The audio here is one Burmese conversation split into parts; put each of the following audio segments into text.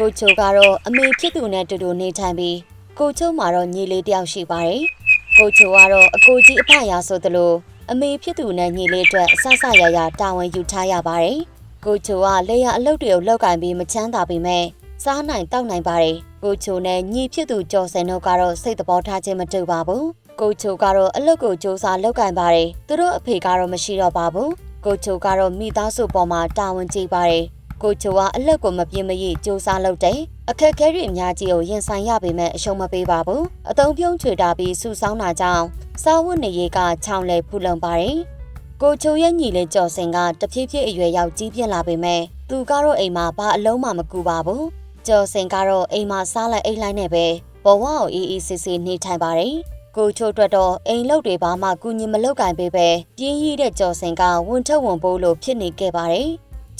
ကိုချိုကတော့အမေဖြစ်သူနဲ့တူတူနေထိုင်ပြီးကိုချိုမှာတော့ညီလေးတယောက်ရှိပါတယ်ကိုချိုကတော့အကိုကြီးအဖရာဆိုသလိုအမေဖြစ်သူနဲ့ညီလေးအတွက်အဆဆရရတာဝန်ယူထားရပါတယ်ကိုချိုကလေယာအလုပ်တွေကိုလောက်ကင်ပြီးမချမ်းသာပေမဲ့စားနိုင်တောက်နိုင်ပါတယ်ကိုချိုနဲ့ညီဖြစ်သူကျော်စင်တို့ကတော့စိတ်သဘောထားခြင်းမတူပါဘူးကိုချိုကတော့အလုပ်ကိုစူးစမ်းလောက်ကင်ပါတယ်သူတို့အဖေကတော့မရှိတော့ပါဘူးကိုချိုကတော့မိသားစုပေါ်မှာတာဝန်ကြီးပါတယ် ကိုချိုကအလက်ကိုမပြင်းမရိစူးစမ်းလုပ်တယ်အခက်ခဲတွေအများကြီးကိုရင်ဆိုင်ရပေမဲ့အရှုံးမပေးပါဘူးအတုံးပြုံးချွေတာပြီးစူဆောင်းတာကြောင့်စားဝတ်နေရေးကချောင်းလဲဖူလုံပါတယ်ကိုချိုရဲ့ညီလေးကျော်စင်ကတဖြည်းဖြည်းအရွယ်ရောက်ကြီးပြင်းလာပေမဲ့သူကတော့အိမ်မှာဘာအလုံးမှမကူပါဘူးကျော်စင်ကတော့အိမ်မှာစားလိုက်အိမ်လိုက်နဲ့ပဲဘဝကိုအေးအေးဆေးဆေးနေထိုင်ပါတယ်ကိုချိုအတွက်တော့အိမ်လုတ်တွေဘာမှကူညီမလုပ်ကင်ပေးပဲပြင်းရည်တဲ့ကျော်စင်ကဝန်ထုတ်ဝန်ပိုးလို့ဖြစ်နေခဲ့ပါတယ်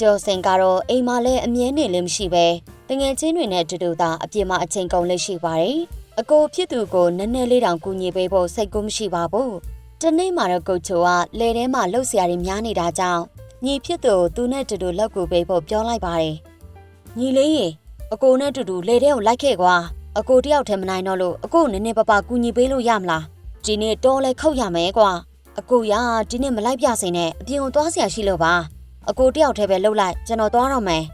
ကျော်စိန်ကတော့အိမ်မှာလည်းအမြဲနေလည်းမရှိပဲတငယ်ချင်းတွေနဲ့အတူတူသာအပြင်မှာအချိန်ကုန်လေးရှိပါတယ်။အကိုဖြစ်သူကိုနည်းနည်းလေးတောင်ကူညီပေးဖို့စိတ်ကူးမရှိပါဘူး။တနေ့မှတော့ကိုချိုကလယ်ထဲမှာလှုပ်ရှားရည်များနေတာကြောင့်ညီဖြစ်သူသူနဲ့တူတူလောက်ကူပေးဖို့ပြောလိုက်ပါတယ်။ညီလေးရေအကိုနဲ့တူတူလယ်ထဲကိုလိုက်ခဲ့ကွာ။အကိုတယောက်ထဲမနိုင်တော့လို့အကိုနည်းနည်းပါပါကူညီပေးလို့ရမလား။ဒီနေ့တော့လဲခောက်ရမယ်ကွာ။အကိုရဒီနေ့မလိုက်ပြစင်နဲ့အပြင်ကိုသွားစရာရှိလို့ပါ။ အကိုတယောက်ထဲပဲလှုပ်လိုက်ကျွန်တော်သွားတော့မယ်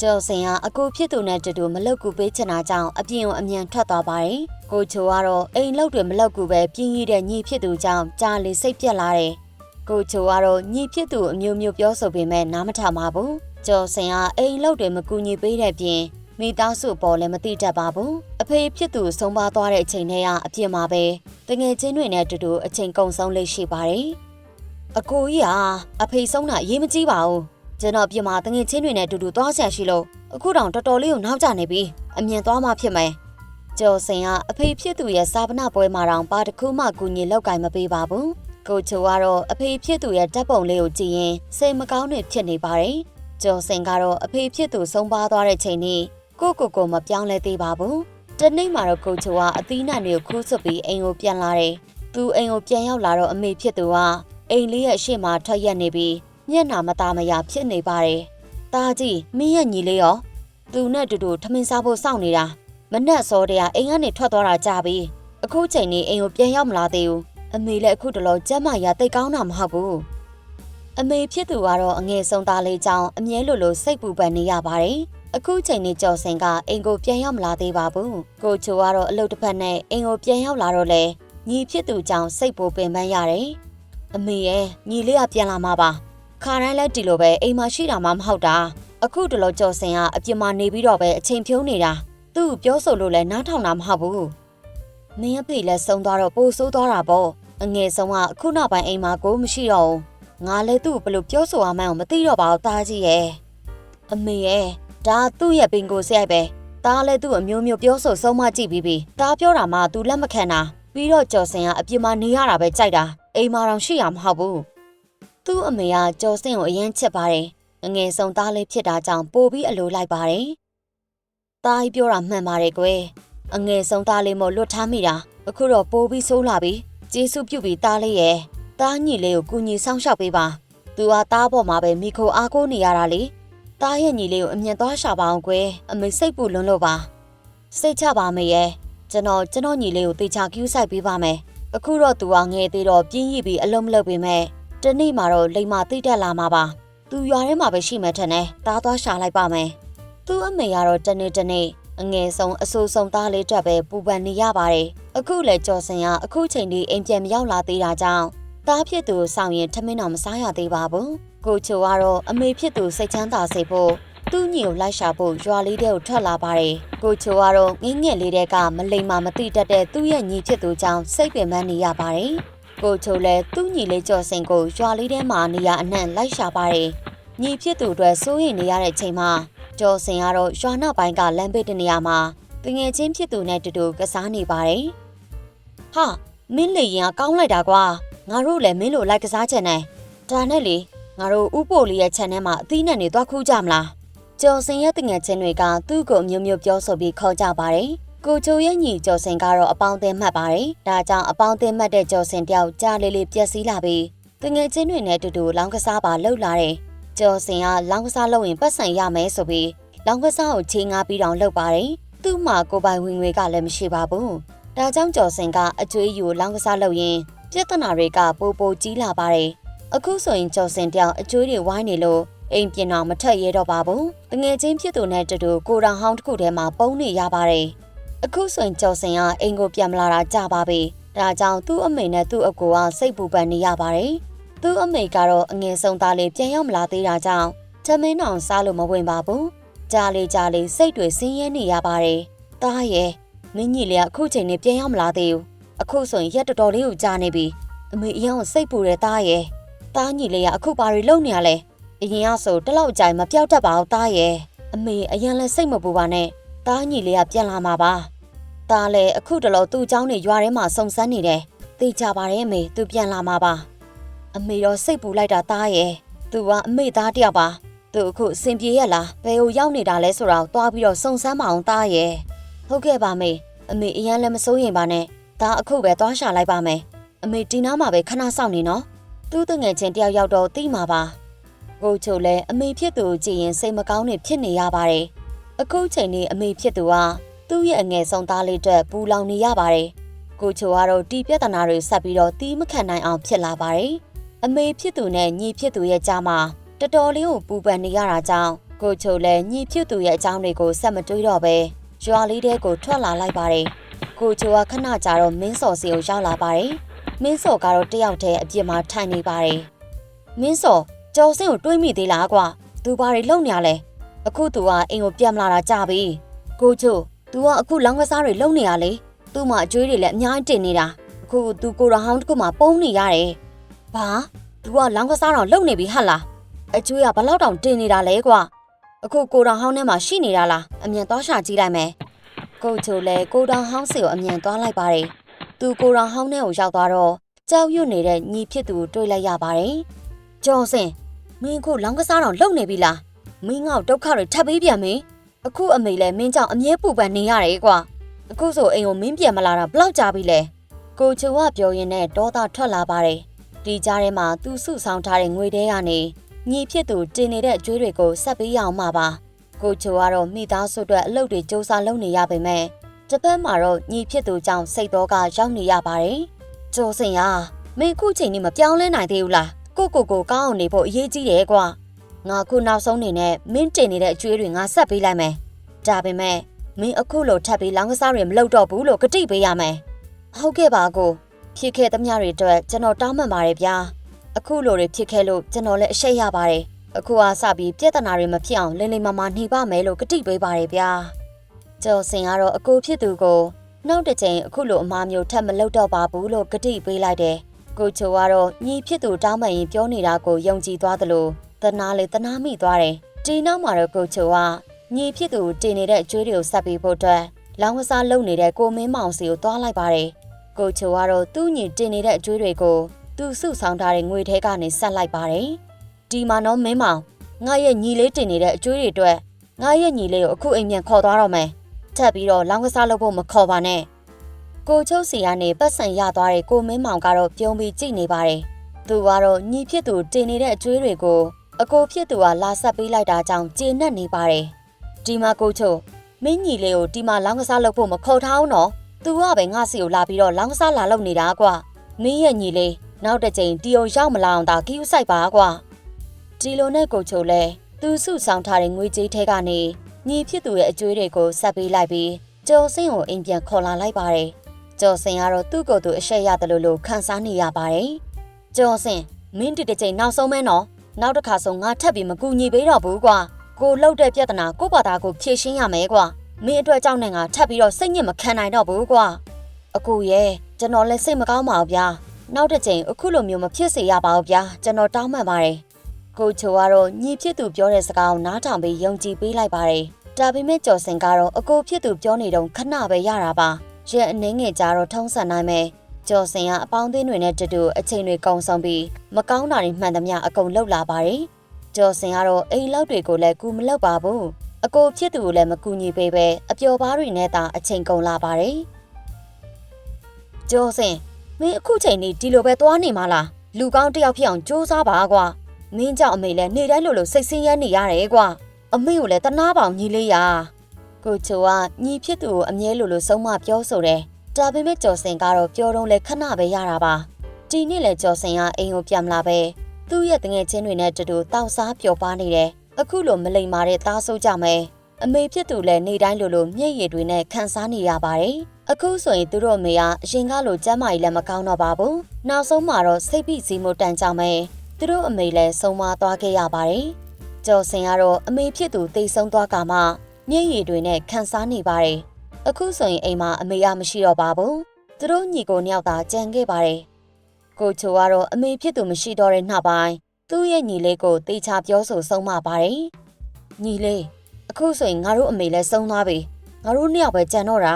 ကျော်စင်ကအကူဖြစ်သူနဲ့တူတူမလောက်ကူပေးချင်တာကြောင့်အပြင်ကိုအမြန်ထွက်သွားပါတယ်။ကိုချိုကတော့အိမ်လောက်တွေမလောက်ကူပဲပြင်းရတဲ့ညီဖြစ်သူကြောင့်ကြားလေစိတ်ပြက်လာတယ်။ကိုချိုကတော့ညီဖြစ်သူအမျိုးမျိုးပြောဆိုပေမဲ့နားမထောင်ပါဘူး။ကျော်စင်ကအိမ်လောက်တွေမကူညီပေးတဲ့ပြင်မိသားစုပေါ်လည်းမသိတတ်ပါဘူး။အဖေဖြစ်သူဆုံးပါသွားတဲ့အချိန်ထဲကအပြင်မှာပဲတငယ်ချင်းတွေနဲ့တူတူအချိန်ကုန်ဆုံးလေးရှိပါတယ်။ အကိုကြီးဟာအဖေဆုံးတာအရေးမကြီးပါဘူး။ကျွန်တော်ပြင်မာတငယ်ချင်းတွေနဲ့အတူတူသွားဆရာရှိလို့အခုတောင်တော်တော်လေးကိုနောက်ကျနေပြီအမြင်သွားမှဖြစ်မယ်ကျော်စင်ကအဖေဖြစ်သူရဲ့စာပနာပွဲမှာတောင်ဘာတစ်ခုမှကူညီလောက်ကင်မပေးပါဘူးကိုချိုကတော့အဖေဖြစ်သူရဲ့ဓာတ်ပုံလေးကိုကြည့်ရင်စိတ်မကောင်းနေဖြစ်နေပါတယ်ကျော်စင်ကတော့အဖေဖြစ်သူဆုံးပါသွားတဲ့ချိန်นี้ကိုကိုကိုမပြောင်းလဲသေးပါဘူးတနေ့မှာတော့ကိုချိုကအသီးနှံတွေကိုခူးဆွပြီးအိမ်ကိုပြန်လာတယ်သူအိမ်ကိုပြန်ရောက်လာတော့အမေဖြစ်သူက အိမ်လေးရဲ့ရှေ့မှာထွက်ရက်နေပြီးမျက်နှာမသားမရဖြစ်နေပါတယ်။ตาကြီးမင်းရဲ့ညီလေးရောသူနဲ့တူတူထမင်းစားဖို့စောင့်နေတာမနှက်စောတရားအိမ်ကနေထွက်သွားတာကြာပြီ။အခုချိန်နေအိမ်ကိုပြန်ရောက်မလာသေးဘူး။အမေလည်းအခုတလောကျမ်းမာရတိတ်ကောင်းတာမဟုတ်ဘူး။အမေဖြစ်သူကတော့အငယ်ဆုံးသားလေးကြောင့်အမြဲလိုလိုစိတ်ပူပန်နေရပါတယ်။အခုချိန်နေကြော်စင်ကအိမ်ကိုပြန်ရောက်မလာသေးပါဘူး။ကိုချိုကတော့အလုပ်တစ်ဖက်နဲ့အိမ်ကိုပြန်ရောက်လာတော့လေညီဖြစ်သူကြောင့်စိတ်ပူပင်ပန်းရတယ်။ အမေရဲ့ညီလေးကပြန်လာမှာပါ။ခါတိုင်းလဲဒီလိုပဲအိမ်မှာရှိတာမှမဟုတ်တာအခုတလောကြော်စင်ကအပြင်မှာနေပြီးတော့ပဲအချိန်ဖြုံးနေတာသူ့ကိုပြောဆိုလို့လဲနားထောင်တာမဟုတ်ဘူးမင်းအဖေလည်းဆုံးသွားတော့ပိုဆိုးသွားတာပေါ့အငယ်ဆုံးကအခုနောက်ပိုင်းအိမ်မှာကိုမရှိတော့ဘူးငါလည်းသူ့ကိုဘယ်လိုပြောဆိုအောင်မှန်းကိုမသိတော့ပါဘူးတားကြီးရဲ့အမေရဲ့ဒါသူ့ရဲ့ပင်ကိုစရိုက်ပဲတားလည်းသူ့အမျိုးမျိုးပြောဆိုဆုံးမကြည့်ပြီးပြီတားပြောတာမှ तू လက်မခံတာ ပြီးတော့ကြော်စင်ကအပြင်မှာနေရတာပဲကြိုက်တာအိမ်မှာတော့ရှိရမဟုတ်ဘူးသူ့အမေကကြော်စင်ကိုအရင်ချစ်ပါတယ်။အငယ်ဆုံးသားလေးဖြစ်တာကြောင့်ပိုပြီးအလိုလိုက်ပါတယ်။သားကြီးပြောတာမှန်ပါတယ်ကွယ်။အငယ်ဆုံးသားလေးမို့လွတ်ထားမိတာအခုတော့ပိုပြီးဆိုးလာပြီ။ကျေးဇူးပြုပြီးသားလေးရဲ့သားညီလေးကိုကူညီဆောင်ရှောက်ပေးပါ။သူကသားပေါ်မှာပဲမိခိုအားကိုးနေရတာလေ။သားရဲ့ညီလေးကိုအမြင်သွားရှာပါအောင်ကွယ်။အမေစိတ်ပူလွန်းလို့ပါ။စိတ်ချပါမေရဲ့။ ကျွန်တော်ကျွန်တော်ညီလေးကိုတေချာကျူးဆိုင်ပေးပါမယ်။အခုတော့သူကငယ်သေးတော့ပြင်းရည်ပြီးအလုံးမလုပ်ပေမဲ့တနေ့မှာတော့လိမ္မာတိတ်တက်လာမှာပါသူရွာထဲမှာပဲရှိမှထင်တယ်တားသွားရှာလိုက်ပါမယ်သူ့အမေကတော့တနေ့တနေ့အငယ်ဆုံးအဆိုးဆုံးသားလေးတက်ပဲပူပန်နေရပါတယ်အခုလေကြော်စင်ကအခုချိန်ဒီအိမ်ပြန်မရောက်လာသေးတာကြောင့်တားဖြစ်သူကိုစောင့်ရင်ထမင်းတော်မစားရသေးပါဘူးကိုချိုကတော့အမေဖြစ်သူစိတ်ချမ်းသာစေဖို့ သူ့ညီကိုလိုက်ရှာဖို့ရွာလေးတဲကိုထွက်လာပါတယ်ကိုချိုကတော့ငင်းငယ်လေးတဲကမလိမ္မာမတိတတ်တဲ့သူ့ရဲ့ညီဖြစ်သူကြောင့်စိတ်ပင်ပန်းနေရပါတယ်ကိုချိုလည်းသူ့ညီလေးကျော်စင်ကိုရွာလေးထဲမှာနေရအနှံ့လိုက်ရှာပါတယ်။ညီဖြစ်သူအတွက်စိုးရိမ်နေရတဲ့ချိန်မှာကျော်စင်ကတော့ရွာနောက်ပိုင်းကလမ်းဘေးတနေရာမှာတငယ်ချင်းဖြစ်သူနဲ့တူတူကစားနေပါတယ်။ဟာမင်းလေရင်ကကောင်းလိုက်တာကွာငါတို့လည်းမင်းလိုလိုက်ကစားချင်တယ်။ဒါနဲ့လေငါတို့ဥပိုလ်လေးရဲ့ခြံထဲမှာအသီးနှံတွေသွားခူးကြမလား။ ကျော်စင်ရဲ့တငယ်ချင်းတွေကသူ့ကိုအမျိုးမျိုးပြောဆိုပြီးခေါ်ကြပါတယ်။ကိုချိုရဲ့ညီကျော်စင်ကတော့အပေါင်းအသင်းမှတ်ပါတယ်။ဒါကြောင့်အပေါင်းအသင်းမှတ်တဲ့ကျော်စင်တယောက်ကြားလေးလေးပြက်စီးလာပြီးတငယ်ချင်းတွေနဲ့အတူတူလောင်းကစားပါလှုပ်လာတယ်။ကျော်စင်ကလောင်းကစားလုပ်ရင်ပတ်စံရမယ်ဆိုပြီးလောင်ကစားကိုချိန်ငါပြီးတောင်လုပ်ပါတယ်သူ့မှာကိုပိုင်ဝင်ငွေကလည်းမရှိပါဘူးဒါကြောင့်ကျော်စင်ကအကျွေးယူလောင်ကစားလုပ်ရင်ပြဿနာတွေကပိုပိုကြီးလာပါတယ်အခုဆိုရင်ကျော်စင်တယောက်အကျွေးတွေဝိုင်းနေလို့ အိမ်ပြင်အောင်မထက်ရဲတော့ပါဘူးတငယ်ချင်းဖြစ်သူနဲ့တူတူကိုတောင်ဟောင်းတစ်ခုထဲမှာပုံနေရပါတယ်အခုဆိုရင်ကျော်စင်ကအိမ်ကိုပြန်မလာတာကြာပါပြီဒါကြောင့်သူ့အမေနဲ့သူ့အကိုကစိတ်ပူပန်နေရပါတယ်သူ့အမေကတော့အငယ်ဆုံးသားလေးပြန်ရောက်မလာသေးတာကြောင့်သမင်းအောင်စားလို့မဝင်ပါဘူးကြားလေးကြားလေးစိတ်တွေဆင်းရဲနေရပါတယ်တားရဲ့မင်းကြီးလေးကအခုချိန်နဲ့ပြန်ရောက်မလာသေးဘူးအခုဆိုရင်ရက်တော်တော်လေးကိုကြာနေပြီအမေအရင်ကစိတ်ပူတယ်တားရဲ့တားညီလေးကအခုဘာတွေလုပ်နေရလဲ အရင်ကဆိုတလောက်ကြိုင်မပြောက်တတ်ပါဘူးတားရဲ့အမေအရင်လည်းစိတ်မပူပါနဲ့တားညီလေးကပြန်လာမှာပါတားလည်းအခုတလောသူ့เจ้าနေရွာထဲမှာစုံစမ်းနေတယ်သိကြပါတယ်အမေသူပြန်လာမှာပါအမေတော့စိတ်ပူလိုက်တာတားရဲ့သူကအမေသားတယောက်ပါသူအခုအစင်ပြေရလားဘယ်ကိုရောက်နေတာလဲဆိုတာကိုတွားပြီးတော့စုံစမ်းမအောင်တားရဲ့ဟုတ်ကဲ့ပါမေအမေအရင်လည်းမစိုးရင်ပါနဲ့ဒါအခုပဲတွားရှာလိုက်ပါမယ်အမေဒီနားမှာပဲခဏစောင့်နေနော်သူ့တငယ်ချင်းတယောက်ရောက်တော့သိမှာပါ ကိုချိုလည်းအမေဖြစ်သူကိုကြည့်ရင်စိတ်မကောင်းနေဖြစ်နေရပါတယ်။အခုချိန်นี้အမေဖြစ်သူကသူ့ရဲ့အငယ်ဆုံးသားလေးအတွက်ပူလောင်နေရပါတယ်။ကိုချိုကတော့တီးပြဿနာတွေဆက်ပြီးတော့တီးမခံနိုင်အောင်ဖြစ်လာပါတယ်။အမေဖြစ်သူနဲ့ညီဖြစ်သူရဲ့ကြားမှာတော်တော်လေးကိုပူပန်နေရတာကြောင့်ကိုချိုလည်းညီဖြစ်သူရဲ့အကြောင်းတွေကိုဆက်မတွေးတော့ပဲရွာလေးတဲကိုထွက်လာလိုက်ပါတယ်။ကိုချိုကခဏကြာတော့မင်းစော်စီကိုရောက်လာပါတယ်။မင်းစော်ကတော့တယောက်တည်းအပြစ်မှာထိုင်နေပါတယ်။မင်းစော် ကျော်စင်းကိုတွေးမိသေးလားကွာသူဘာတွေလုပ်နေရလဲအခုသူကအိမ်ကိုပြန်မလာတာကြာပြီကိုချိုသူကအခုလောင်းကစားတွေလုပ်နေရလေသူ့မှာအကျွေးတွေလည်းအများကြီးတင်နေတာအခုသူကိုရဟောင်းတစ်ခုမှပုံနေရတယ်ဘာသူကလောင်းကစားတော့လုပ်နေပြီဟတ်လားအကျွေးကဘလောက်တောင်တင်နေတာလဲကွာအခုကိုရဟောင်းထဲမှာရှိနေတာလားအမြန်သွားရှာကြည့်လိုက်မယ်ကိုချိုလည်းကိုရဟောင်းစီကိုအမြန်သွားလိုက်ပါတယ်သူကိုရဟောင်းထဲကိုရောက်သွားတော့ကြောက်ရွံ့နေတဲ့ညီဖြစ်သူကိုတွေ့လိုက်ရပါတယ် ကျော်စင် မင်းအခုလောင်းကစားတော့လုံနေပြီလားမင်းငေါ့ဒုက္ခတွေထပ်ပေးပြန်မင်းအခုအမေလည်းမင်းကြောင့်အမြဲပူပန်နေရတယ်ကွာအခုဆိုအိမ်ကိုမင်းပြန်မလာတာဘလောက်ကြာပြီလဲကိုချိုကပြောရင်းနဲ့ဒေါသထွက်လာပါတယ်ဒီကြားထဲမှာသူစုဆောင်ထားတဲ့ငွေတဲကနေညီဖြစ်သူတင်နေတဲ့အကျွေးတွေကိုဆက်ပေးရအောင်မှာပါကိုချိုကတော့မိသားစုအတွက်အလုပ်တွေစ조사လုပ်နေရပေမဲ့တစ်ဖက်မှာတော့ညီဖြစ်သူကြောင့်စိတ်တော့ကရောက်နေရပါတယ်ကျော်စင်ရမင်းအခုချိန်นี้မပြောင်းလဲနိုင်သေးဘူးလား ကိုကိုကိုကောင်းအောင်နေဖို့အရေးကြီးတယ်ကွာငါခုနောက်ဆုံးနေနဲ့မင်းတင်နေတဲ့အကျွေးတွေငါဆက်ပေးလိုက်မယ်ဒါပေမဲ့မင်းအခုလိုထပ်ပြီးလောင်းကစားတွေမလုပ်တော့ဘူးလို့ကတိပေးရမယ်ဟုတ်ကဲ့ပါကိုဖြစ်ခဲ့သမျှတွေအတွက်ကျွန်တော်တောင်းပန်ပါတယ်ဗျာအခုလိုတွေဖြစ်ခဲ့လို့ကျွန်တော်လည်းအရှက်ရပါတယ်အခုအားစပြီးပြဿနာတွေမဖြစ်အောင်လင်းလင်းမမနှိပါမယ်လို့ကတိပေးပါတယ်ဗျာကျော်စင်ကတော့အကိုဖြစ်သူကိုနောက်တစ်ချိန်အခုလိုအမားမျိုးထပ်မလုပ်တော့ပါဘူးလို့ကတိပေးလိုက်တယ် ကိုချိုကတော့ညီဖြစ်သူတောင်းပန်ရင်ပြောနေတာကိုယုံကြည်သွားသလိုတနာလေတနာမိသွားတယ်။ဒီနောက်မှာတော့ကိုချိုကညီဖြစ်သူတင်နေတဲ့အကျွေးတွေကိုဆက်ပေးဖို့အတွက်လောင်းကစားလုပ်နေတဲ့ကိုမင်းမောင်စီကိုတွားလိုက်ပါတယ်။ကိုချိုကတော့သူ့ညီတင်နေတဲ့အကျွေးတွေကိုသူစုဆောင်ထားတဲ့ငွေထဲကနေဆက်လိုက်ပါတယ်။ဒီမှာတော့မင်းမောင်ငါရဲ့ညီလေးတင်နေတဲ့အကျွေးတွေအတွက်ငါရဲ့ညီလေးကိုအခုအိမ်ပြန်ခေါ်သွားတော့မယ်။ထပ်ပြီးတော့လောင်းကစားလုပ်ဖို့မခေါ်ပါနဲ့။ ကိုချုပ်စီကနေပတ်စံရသွားတဲ့ကိုမင်းမောင်ကတော့ပြုံးပြီးကြည့်နေပါတယ်။သူကတော့ညီဖြစ်သူတင်နေတဲ့အကျွေးတွေကိုအကိုဖြစ်သူကလာဆက်ပေးလိုက်တာကြောင့်ကျေနပ်နေပါတယ်။ဒီမှာကိုချုပ်မင်းညီလေးကိုဒီမှာလောင်းကစားလုပ်ဖို့မခေါ်ထားအောင်နော်။ तू ကပဲငါစီကိုလာပြီးတော့လောင်းကစားလာလုပ်နေတာကွာ။မင်းရဲ့ညီလေးနောက်တစ်ချိန်တီယိုရောက်မလာအောင်သာကီးဥဆိုင်ပါကွာ။ဒီလိုနဲ့ကိုချုပ်လဲသူစုဆောင်ထားတဲ့ငွေကြေးထဲကနေညီဖြစ်သူရဲ့အကျွေးတွေကိုဆက်ပေးလိုက်ပြီးကျော်စင်းကိုအိမ်ပြန်ခေါ်လာလိုက်ပါတယ်။ ကျော်စင်ကတော့သူ့ကိုယ်သူအရှက်ရတယ်လို့လို့ခံစားနေရပါတယ်။ကျော်စင်မင်းဒီတစ်ချိန်နောက်ဆုံးမဲနော်။နောက်တစ်ခါဆုံးငါထပ်ပြီးမကူညီပေးတော့ဘူးကွာ။ကိုလှုပ်တဲ့ပြဿနာကိုယ့်ဘာသာကိုဖြေရှင်းရမယ်ကွာ။မင်းအတွက်ကြောင့်နဲ့ငါထပ်ပြီးတော့စိတ်ညစ်မခံနိုင်တော့ဘူးကွာ။အကူရဲ့ကျွန်တော်လည်းစိတ်မကောင်းပါဘူးဗျာ။နောက်တစ်ချိန်အခုလိုမျိုးမဖြစ်စေရပါဘူးဗျာ။ကျွန်တော်တောင်းပန်ပါတယ်။ကိုချိုကတော့ညီဖြစ်သူပြောတဲ့စကားကိုနားထောင်ပြီးယုံကြည်ပေးလိုက်ပါတယ်။ဒါပေမဲ့ကျော်စင်ကတော့အကိုဖြစ်သူပြောနေတော့ခဏပဲရတာပါ။ ရက်အနှင်းငယ်ကြာတော့ထုံးစံနိုင်မယ်ကျော်စင်ကအပေါင်းအသင်းတွေနဲ့တူတူအချိန်တွေကုန်ဆုံးပြီးမကောင်းတာတွေမှန်သမျှအကုန်လှုပ်လာပါတယ်ကျော်စင်ကတော့အိမ်လောက်တွေကိုလည်းကူမလှုပ်ပါဘူးအကိုဖြစ်သူကိုလည်းမကူညီပေးပဲအပျော်ပါးတွေနဲ့သာအချိန်ကုန်လာပါတယ်ကျော်စင်မင်းအခုချိန်นี้ဒီလိုပဲသွားနေမလားလူကောင်းတစ်ယောက်ဖြစ်အောင်စူးစမ်းပါကွာမင်းကြောင့်အမေလည်းနေတိုင်းလိုလိုစိတ်ဆင်းရဲနေရတယ်ကွာအမေကိုလည်းတနာပေါင်ညီလေးရာ ကိုချိုကညီဖြစ်သူကိုအမြဲလိုလိုဆုံးမပြောဆိုတယ်ဒါပေမဲ့ကျော်စင်ကတော့ပြောတော့လဲခဏပဲရတာပါဒီနေ့လဲကျော်စင်ကအိမ်ကိုပြန်မလာပဲသူ့ရဲ့တငယ်ချင်းတွေနဲ့တူတူတောက်စားပျော်ပါနေတယ်အခုလိုမလိမ္မာတဲ့သားဆိုးကြမယ်အမေဖြစ်သူလည်းနေတိုင်းလိုလိုမျက်ရည်တွေနဲ့ခံစားနေရပါတယ်အခုဆိုရင်သူတို့အမေကအရင်ကလိုကျမ်းမာကြီးလည်းမကောင်းတော့ပါဘူးနောက်ဆုံးမှာတော့စိတ်ဖိစီးမှုတန်ကြောင်မယ်သူတို့အမေလည်းဆုံးမသွားခဲ့ရပါတယ်ကျော်စင်ကတော့အမေဖြစ်သူတိတ်ဆုံးသွားကမှ မျက်ရည်တွေနဲ့ခံစားနေပါတယ်အခုဆိုရင်အိမ်မှာအမေကမရှိတော့ပါဘူးသူတို့ညီကိုနှစ်ယောက်သာကြံခဲ့ပါတယ်ကိုချိုကတော့အမေဖြစ်သူမရှိတော့တဲ့နောက်ပိုင်းသူ့ရဲ့ညီလေးကိုတေချာပြောဆိုဆုံးမပါတယ်ညီလေးအခုဆိုရင်ငါတို့အမေလည်းဆုံးသွားပြီငါတို့နှစ်ယောက်ပဲကြံတော့တာ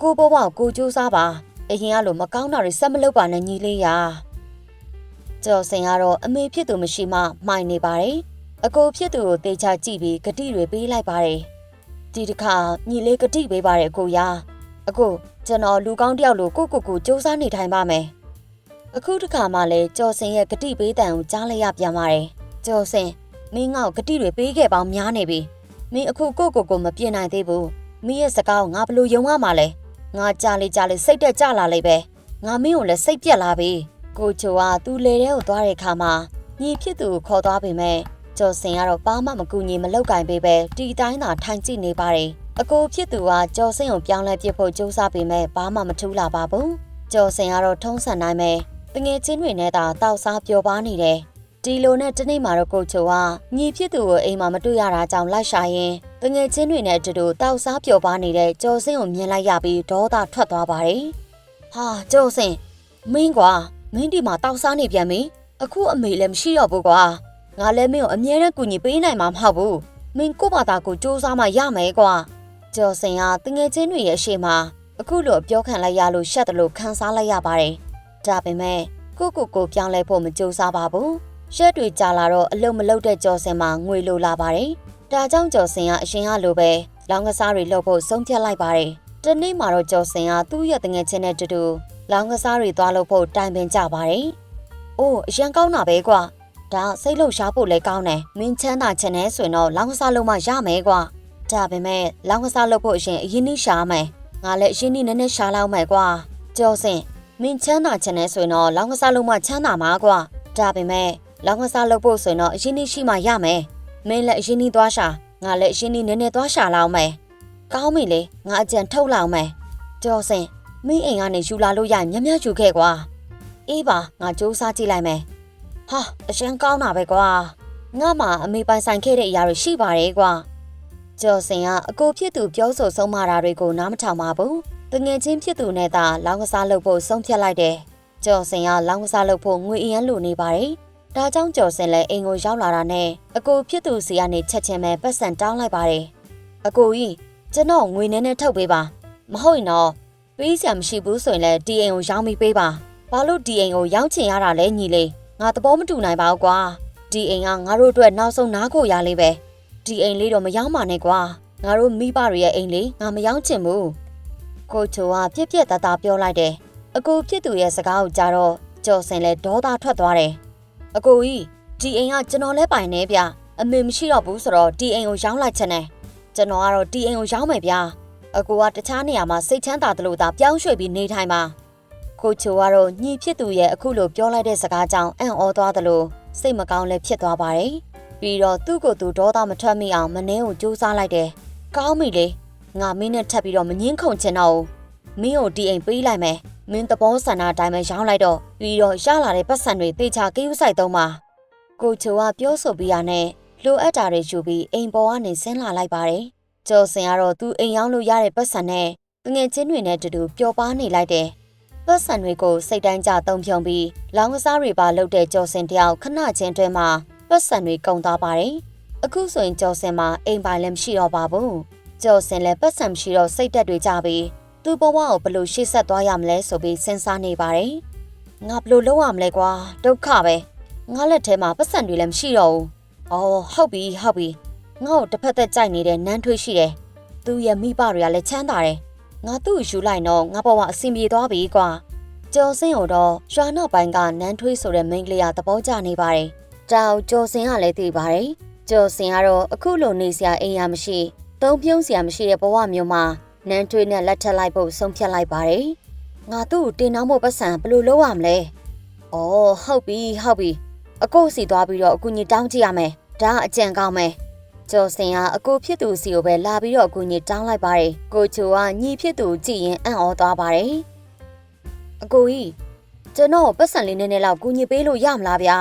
ကိုဘဘကိုကြိုးစားပါအရင်ကလိုမကောင်းတာတွေဆက်မလုပ်ပါနဲ့ညီလေးရာကျော်စင်ကတော့အမေဖြစ်သူမရှိမှမှိုင်နေပါတယ်အကိုဖြစ်သူကိုတေချာကြည့်ပြီးဂတိတွေပေးလိုက်ပါတယ် ဒီတစ်ခါညီလေးဂတိပေးပါတယ်အကိုရာအကိုကျွန်တော်လူကောင်းတယောက်လိုကိုကိုကိုစူးစမ်းနေထိုင်ပါမယ်အခုတစ်ခါမှလည်းကျော်စင်ရဲ့ဂတိပေးတန်ကိုကြားလိုက်ရပြန်ပါတယ်ကျော်စင်မင်းငါ့ကိုဂတိတွေပေးခဲ့ပေါင်းများနေပြီမင်းအခုကိုကိုကိုမပြင်နိုင်သေးဘူးမင်းရဲ့စကားကိုငါဘလို့ယုံရမှာလဲငါကြားလေကြားလေစိတ်တက်ကြလာလိမ့်ပဲငါမင်းကိုလည်းစိတ်ပြက်လာပြီကိုချိုကသူ့လေထဲကိုသွားတဲ့အခါမှာညီဖြစ်သူကိုခေါ်သွားပေမဲ့ ကျော်စင်ကတော့ဘာမှမကူညီမလောက်ကင်ပေးပဲတီတိုင်းသာထိုင်ကြည့်နေပါတယ်အကိုဖြစ်သူကကျော်စင်ကိုပြောင်းလဲပြစ်ဖို့ကြိုးစားပေမဲ့ဘာမှမထူးလာပါဘူးကျော်စင်ကတော့ထုံးစံနိုင်ပဲတငယ်ချင်းတွေနဲ့သာတောက်စားပျော်ပါနေတယ်ဒီလိုနဲ့တနေ့မှာတော့ကိုချိုကညီဖြစ်သူကိုအိမ်မှာမတွေ့ရတာကြောင့်လိုက်ရှာရင်တငယ်ချင်းတွေနဲ့အတူတူတောက်စားပျော်ပါနေတဲ့ကျော်စင်ကိုမြင်လိုက်ရပြီးဒေါသထွက်သွားပါတယ်ဟာကျော်စင်မင်းကွာမင်းဒီမှာတောက်စားနေပြန်ပြီအခုအမေလည်းမရှိတော့ဘူးကွာ ငါလည်းမင်းကိုအမြဲတမ်းကူညီပေးနိုင်မှာမဟုတ်ဘူးမင်းကို့ဘာသာကိုစူးစမ်းမှရမယ်ကွာကျော်စင်ကတငယ်ချင်းတွေရဲ့အရှိမအခုလိုပြောခံလိုက်ရလို့ရှက်တယ်လို့ခံစားလိုက်ရပါတယ်ဒါပေမဲ့ကိုကိုကိုပြောင်းလဲဖို့မကြိုးစားပါဘူးရက်တွေကြာလာတော့အလုံးမလုံးတဲ့ကျော်စင်မှာငွေလိုလာပါတယ်ဒါကြောင့်ကျော်စင်ကအရှင်ကလိုပဲလောင်းကစားတွေလုပ်ဖို့ဆုံးဖြတ်လိုက်ပါတယ်တနေ့မှာတော့ကျော်စင်ကသူ့ရဲ့တငယ်ချင်းနဲ့တူတူလောင်းကစားတွေသွားလို့ဖို့တိုင်ပင်ကြပါတယ်။အိုးအရန်ကောင်းတာပဲကွာ။ ဒါစိတ်လှုပ်ရှားဖို့လည်းကောင်းတယ်။မင်းချမ်းသာချင်နေဆိုရင်တော့လောင်းကစားလုပ်မှရမယ်ကွာ။ဒါပေမဲ့လောင်းကစားလုပ်ဖို့အရင်အရင်နှိရှာမယ်။ငါလည်းအရင်နှိနည်းနည်းရှာလောက်မယ်ကွာ။ကျော်စင်မင်းချမ်းသာချင်နေဆိုရင်တော့လောင်းကစားလုပ်မှချမ်းသာမှာကွာ။ဒါပေမဲ့လောင်းကစားလုပ်ဖို့ဆိုရင်တော့အရင်နှိရှိမှရမယ်။မင်းလည်းအရင်နှိသွားရှာငါလည်းအရင်နှိနည်းနည်းသွားရှာလောက်မယ်။ကောင်းပြီလေငါအကြံထုတ်လောက်မယ်။ကျော်စင်မင်းအိမ်ကနေယူလာလို့ရရင်မြတ်မြတ်ယူခဲ့ကွာအေးပါငါစူးစမ်းကြည့်လိုက်မယ် ဟာအရှမ်းကောင်းတာပဲကွာငါမှအမေပိုင်ဆိုင်ခဲ့တဲ့အရာတွေရှိပါတယ်ကွာကျော်စင်ကအကိုဖြစ်သူပြောဆိုဆုံးမတာတွေကိုနားမထောင်ပါဘူးတငယ်ချင်းဖြစ်သူနဲ့သာလောင်းကစားလုပ်ဖို့ဆုံးဖြတ်လိုက်တယ်ကျော်စင်ကလောင်းကစားလုပ်ဖို့ငွေအရန်လိုနေပါတယ်ဒါကြောင့်ကျော်စင်လည်းအိမ်ကိုရောက်လာတာနဲ့အကိုဖြစ်သူစီကနေချက်ချင်းပဲပတ်စံတောင်းလိုက်ပါတယ်အကိုကြီးကျွန်တော်ငွေနဲ့နဲ့ထုတ်ပေးပါမဟုတ်ရင်တော့ပေးစရာမရှိဘူးဆိုရင်လည်းဒီအိမ်ကိုရောင်းပြီးပေးပါဘာလို့ဒီအိမ်ကိုရောင်းချင်ရတာလဲညီလေး ငါသဘောမတူနိုင်ပါဘူးကွာဒီအိမ်ကငါတို့အတွက်နောက်ဆုံးနားကိုရလေးပဲဒီအိမ်လေးတော့မရောင်းပါနဲ့ကွာငါတို့မိဘတွေရဲ့အိမ်လေးငါမရောင်းချင်ဘူးကိုချိုကပြက်ပြက်တသားပြောလိုက်တယ်အကိုဖြစ်သူရဲ့စကားကိုကြားတော့ကျော်စင်လဲဒေါသထွက်သွားတယ်အကိုကြီးဒီအိမ်ကကျွန်တော်လဲပိုင်နေဗျအမေမရှိတော့ဘူးဆိုတော့ဒီအိမ်ကိုရောင်းလိုက်ချင်တယ်ကျွန်တော်ကတော့ဒီအိမ်ကိုရောင်းမယ်ဗျာအကိုကတခြားနေရာမှာစိတ်ချမ်းသာတယ်လို့သာပြောင်းရွှေ့ပြီးနေထိုင်ပါ ကိုချိုကတော့ညီဖြစ်သူရဲ့အခုလိုပြောလိုက်တဲ့စကားကြောင့်အံ့ဩသွားတယ်လို့စိတ်မကောင်းလည်းဖြစ်သွားပါတယ်ပြီးတော့သူ့ကိုယ်သူဒေါသမထွက်မိအောင်မနှင်းကိုစူးစမ်းလိုက်တယ်ကောင်းပြီလေငါမင်းနဲ့ထပ်ပြီးတော့မငင်းခုန်ချင်တော့ဘူးမင်းကိုဒီအိမ်ပေးလိုက်မယ်မင်းသဘောဆန္ဒအတိုင်းပဲရောင်းလိုက်တော့ပြီးတော့ရလာတဲ့ပတ်စံတွေတေချာကိယူဆိုင်သုံးပါကိုချိုကပြောဆိုပြီးရနဲ့လိုအပ်တာတွေယူပြီးအိမ်ပေါ်ကနေဆင်းလာလိုက်ပါတယ်ကျော်စင်ကတော့သူအိမ်ရောက်လို့ရတဲ့ပတ်စံနဲ့ငငယ်ချင်းတွေနဲ့တူတူပျော်ပါနေလိုက်တယ်။ ပတ်စံတွေကိုစိတ်တိုင်းကြတုံဖြုံပြီးလောင်းကစားတွေပါလုပ်တဲ့ကျော်စင်တယောက်ခဏချင်းတွဲမှာပတ်စံတွေကုန်သွားပါတယ်။အခုဆိုရင်ကျော်စင်မှာအိမ်ပိုင်လည်းမရှိတော့ပါဘူး။ကျော်စင်လည်းပတ်စံမရှိတော့စိတ်တက်တွေကြပြီးသူ့ဘဝကိုဘယ်လိုရှေ့ဆက်သွားရမလဲဆိုပြီးစဉ်းစားနေပါတယ်။ငါဘယ်လိုလုပ်ရမလဲကွာဒုက္ခပဲ။ငါလက်ထဲမှာပတ်စံတွေလည်းမရှိတော့ဘူး။အော်ဟုတ်ပြီဟုတ်ပြီ။ငါ့ကိုတစ်ဖက်သက်ကြိုက်နေတဲ့နန်းထွေးရှိတယ်။သူ့ရဲ့မိဘတွေကလည်းချမ်းသာတယ်။ ငါသူ့ကိုယူလိုက်တော့ငါဘဝအဆင်ပြေသွားပြီကွာ။ကျော်စင်းကိုတော့ရွာနောက်ပိုင်းကနန်းထွေးဆိုတဲ့မိန်းကလေးကသဘောကျနေပါတယ်။တောင်ကျော်စင်းကလည်းသိပါတယ်။ကျော်စင်ကတော့အခုလိုနေစရာအိမ်ရမရှိသုံးပြုံးစရာမရှိတဲ့ဘဝမျိုးမှာနန်းထွေးနဲ့လက်ထပ်လိုက်ဖို့ဆုံးဖြတ်လိုက်ပါတယ်ငါသူ့ကိုတင်နှောင်းဖို့ပတ်စံဘယ်လိုလုပ်ရမလဲဩဟုတ်ပြီဟုတ်ပြီအကိုစီသွားပြီးတော့အကူကြီးတောင်းကြည့်ရမယ်ဒါအကြံကောင်းမယ် ကျော်စင်ကအကိုဖြစ်သူစီကိုပဲလာပြီးတော့အကူကြီးတောင်းလိုက်ပါတယ်ကိုချိုကညီဖြစ်သူကြည့်ရင်အံ့ဩသွားပါတယ်အကိုကြီးကျွန်တော်ပတ်စံလေးနည်းနည်းလောက်ကူညီပေးလို့ရမလားဗျာ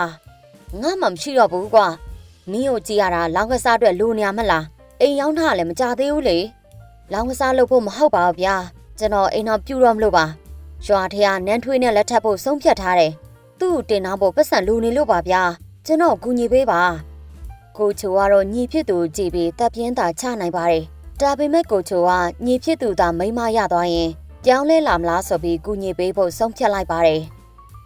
ငါမှမရှိတော့ဘူးကွာမင်းကိုကြည့်ရတာလောင်းကစားအတွက်လူနေရမလားအိမ်ရောက်တာလည်းမကြသေးဘူးလေလောင်းကစားလုပ်ဖို့မဟုတ်ပါဘူးဗျာကျွန်တော်အိမ်တော့ပြူတော့မလို့ပါရွာထရနန်းထွေးနဲ့လက်ထပ်ဖို့ဆုံးဖြတ်ထားတယ်သူ့ကိုတင်တော့ဖို့ပတ်စံလူနေလို့ပါဗျာကျွန်တော်ကူညီပေးပါ ကိုချိုကတော့ညီဖြစ်သူကြည့်ပြီးတပ်ပြင်းတာချနိုင်ပါတယ်ဒါပေမဲ့ကိုချိုကညီဖြစ်သူသာမိန်းမရသွားရင်ပြောင်းလဲလာမလားဆိုပြီးကူညီပေးဖို့ဆုံးဖြတ်လိုက်ပါတယ်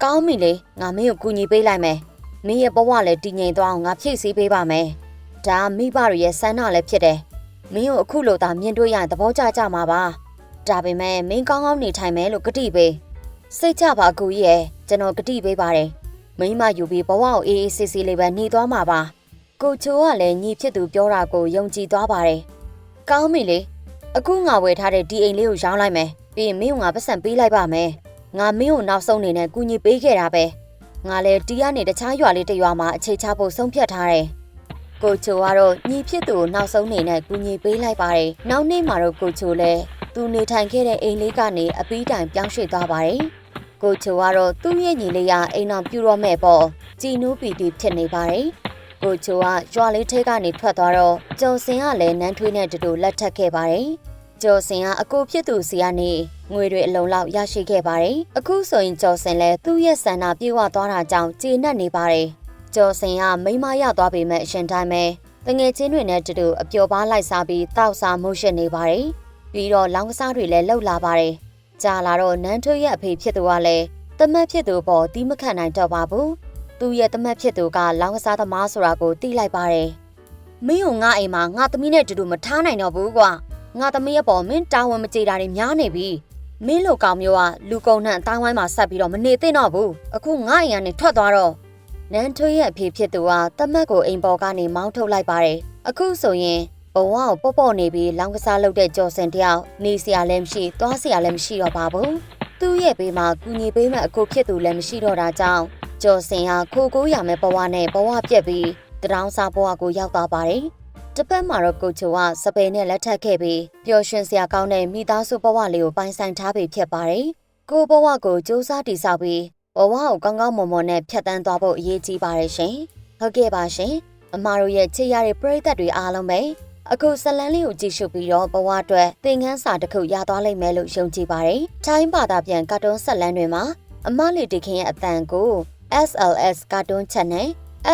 ကောင်းပြီလေငါမင်းကိုကူညီပေးလိုက်မယ်မင်းရဲ့ဘဝလည်းတည်ငြိမ်သွားအောင်ငါဖြည့်ဆည်းပေးပါမယ်။ဒါမိဘတွေရဲ့ဆန္ဒလည်းဖြစ်တယ်။မင်းကိုအခုလိုသာမြင်တွေ့ရရင်သဘောကျကြမှာပါ။ဒါပေမဲ့မင်းကောင်းကောင်းနေထိုင်မယ်လို့ကတိပေး။စိတ်ချပါအကူကြီးရဲ့ကျွန်တော်ကတိပေးပါတယ်။မိမယူပြီးဘဝကိုအေးအေးဆေးဆေးလေးပဲနေသွားမှာပါ။ ကိုချိုကလည်းညီဖြစ်သူပြောတာကိုယုံကြည်သွားပါတယ်။ကောင်းပြီလေ။အခုငါဝယ်ထားတဲ့ဒီအိမ်လေးကိုရောင်းလိုက်မယ်။ပြီးရင်မင်းကငါပတ်စံပေးလိုက်ပါမယ်။ငါမင်းကိုနောက်ဆုံးနေနဲ့ကူညီပေးခဲ့တာပဲ။ငါလည်းတီးကနေတခြားရွာလေးတစ်ရွာမှာအခြေချဖို့ဆုံးဖြတ်ထားတယ်။ကိုချိုကတော့ညီဖြစ်သူကိုနောက်ဆုံးနေနဲ့ကူညီပေးလိုက်ပါတယ်။နောက်နေ့မှာတော့ကိုချိုလည်းသူနေထိုင်ခဲ့တဲ့အိမ်လေးကနေအပီးတိုင်ပြောင်းရွှေ့သွားပါတယ်။ကိုချိုကတော့သူ့ရဲ့ညီလေးကအိမ်အောင်ပြူတော့မဲ့ပေါ့ကြည်နူးပီတီဖြစ်နေပါတယ်။ ကိုချိုကရွာလေးထဲကနေထွက်သွားတော့ကျော်စင်ကလည်းနန်းထွေးနဲ့တူတူလက်ထပ်ခဲ့ပါတယ်။ကျော်စင်ကအကိုဖြစ်သူစီကနေငွေတွေအလုံးလောက်ရရှိခဲ့ပါတယ်။အခုဆိုရင်ကျော်စင်လည်းသူ့ရဲ့ဆန္ဒပြေဝသွားတာကြောင့်ကျေနပ်နေပါတယ်။ကျော်စင်ကမိန်းမရသွားပေမဲ့အရှင်တိုင်းပဲတငယ်ချင်းတွေနဲ့တူတူအပျော်ပါလိုက်စားပြီးတောက်စားမှုရှိနေပါတယ်။ပြီးတော့လောင်းကစားတွေလည်းလှုပ်လာပါတယ်။ကြာလာတော့နန်းထွေးရဲ့အဖေဖြစ်သူကလည်းတမတ်ဖြစ်သူပေါ်တီးမခံနိုင်တော့ပါဘူး။ သူ့ရဲ့တမတ်ဖြစ်သူကလောင်းကစားသမားဆိုတာကိုသိလိုက်ပါတယ်။မင်းကငါအိမ်မှာငါသမီးနဲ့တူတူမထားနိုင်တော့ဘူးကွာ။ငါသမီးရဲ့ပေါ်မင်းတာဝန်မကြေတာတွေများနေပြီမင်းလိုကောင်မျိုးကလူကုန်နှံ့အတိုင်းဝိုင်းမှာဆက်ပြီးတော့မနေသင့်တော့ဘူးအခုငါအိမ်ကနေထွက်သွားတော့နန်းထွေးရဲ့အဖေဖြစ်သူကတမက်ကိုအိမ်ပေါ်ကနေမောင်းထုတ်လိုက်ပါတယ်အခုဆိုရင်ဘဝကိုပေါ့ပေါ့နေပြီးလောင်းကစားလုပ်တဲ့ကြော်စင်တယောက်နေစရာလည်းမရှိသွားစရာလည်းမရှိတော့ပါဘူးသူ့ရဲ့ဘေးမှာကူညီပေးမဲ့အကိုဖြစ်သူလည်းမရှိတော့တာကြောင့် ကြော်စင်ဟာခိုကိုးရမယ်ဘဝနဲ့ဘဝပြက်ပြီးတရောင်းစားဘဝကိုရောက်သွားပါတယ်တစ်ဖက်မှာတော့ကိုချိုကစပယ်နဲ့လက်ထပ်ခဲ့ပြီးပျော်ရွှင်စရာကောင်းတဲ့မိသားစုဘဝလေးကိုပိုင်ဆိုင်ထားပြီဖြစ်ပါတယ်။ကိုဘဝကိုစူးစမ်းတည်ဆောက်ပြီးဘဝကိုကောင်းကောင်းမွန်မွန်နဲ့ဖြတ်တန်းသွားဖို့အရေးကြီးပါတယ်ရှင်။ဟုတ်ကဲ့ပါရှင်။အမတို့ရဲ့ချစ်ရတဲ့ပရိသတ်တွေအားလုံးပဲအခုဇလန်းလေးကိုကြည့်ရှုပြီးတော့ဘဝအတွက်သင်ခန်းစာတစ်ခုရသွားလိမ့်မယ်လို့ယုံကြည်ပါတယ်။ထိုင်းဘာသာပြန်ကာတွန်းဇလန်းတွေမှာအမလေးတခင်ရဲ့အတန်ကို SLS ကာတွန်း channel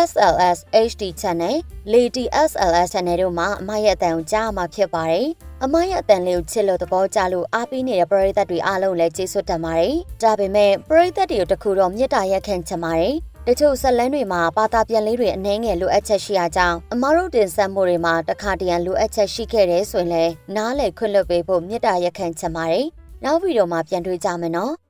SLS HD channel Lady SLS channel တို့မှာအမရဲ့အတန်ကိုကြားမှာဖြစ်ပါတယ်။အမရဲ့အတန်လေးကိုချစ်လို့သဘောကျလို့အားပေးနေတဲ့ပရိသတ်တွေအားလုံးလည်းကျေးဇူးတင်ပါတယ်။ဒါပေမဲ့ပရိသတ်တွေကိုတခုတော့မေတ္တာရက်ခံချင်ပါတယ်။တချို့ဆက်လန်းတွေမှာဘာသာပြန်လေးတွေအနှဲငယ်လိုအပ်ချက်ရှိရကြောင်းအမတို့တင်ဆက်မှုတွေမှာတခါတရံလိုအပ်ချက်ရှိခဲ့တယ်ဆိုရင်လည်းနားလည်ခွင့်လွှတ်ပေးဖို့မေတ္တာရက်ခံချင်ပါတယ်။နောက်ဗီဒီယိုမှာပြန်တွေ့ကြမယ်နော်။